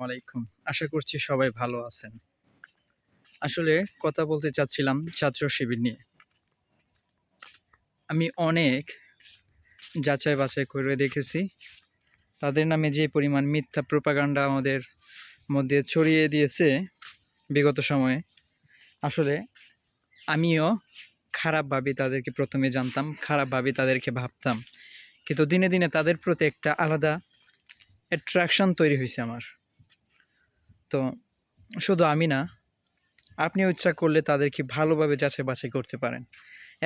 আলাইকুম। আশা করছি সবাই ভালো আছেন। আসলে কথা বলতে চাচ্ছিলাম ছাত্র শিবির নিয়ে। আমি অনেক যাচাই বাছাই করে দেখেছি। তাদের নামে যে পরিমাণ মিথ্যা প্রোপাগান্ডা আমাদের মধ্যে ছড়িয়ে দিয়েছে বিগত সময়ে, আসলে আমিও খারাপভাবে তাদেরকে প্রথমে জানতাম, খারাপভাবে তাদেরকে ভাবতাম। কিন্তু দিনে দিনে তাদের প্রতি একটা আলাদা অ্যাট্রাকশন তৈরি হয়েছে আমার। তো শুধু আমি না, আপনিও ইচ্ছা করলে তাদেরকে ভালোভাবে যাচাই বাছাই করতে পারেন।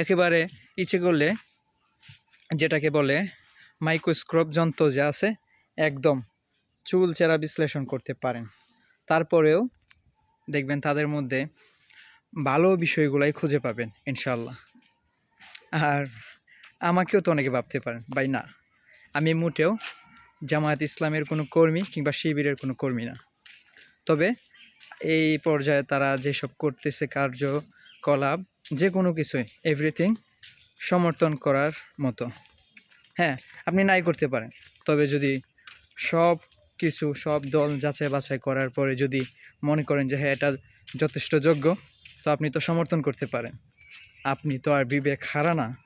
একেবারে ইচ্ছে করলে যেটাকে বলে মাইক্রোস্কোপ যন্ত্র যে আছে, একদম চুল চেরা বিশ্লেষণ করতে পারেন। তারপরেও দেখবেন তাদের মধ্যে ভালো বিষয়গুলাই খুঁজে পাবেন ইনশাল্লাহ আর আমাকেও তো অনেকে ভাবতে পারেন, ভাই না, আমি মোটেও জামায়াত ইসলামের কোনো কর্মী কিংবা শিবিরের কোনো কর্মী না। তবে এই পর্যায়ে তারা যেসব করতেছে কার্যকলাপ যে কোনো কিছুই এভরিথিং সমর্থন করার মতো। হ্যাঁ আপনি নাই করতে পারেন। তবে যদি সব কিছু, সব দল যাচাই বাছাই করার পরে যদি মনে করেন যে হ্যাঁ এটা যথেষ্ট যোগ্য, তো আপনি তো সমর্থন করতে পারেন। আপনি তো আর বিবেক হারা না।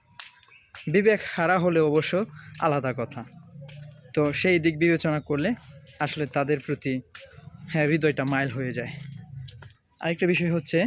বিবেক হারা হলে অবশ্য আলাদা কথা। তো সেই দিক বিবেচনা করলে আসলে তাদের প্রতি হ্যাঁ হৃদয়টা মাইল হয়ে যায়। আরেকটা বিষয় হচ্ছে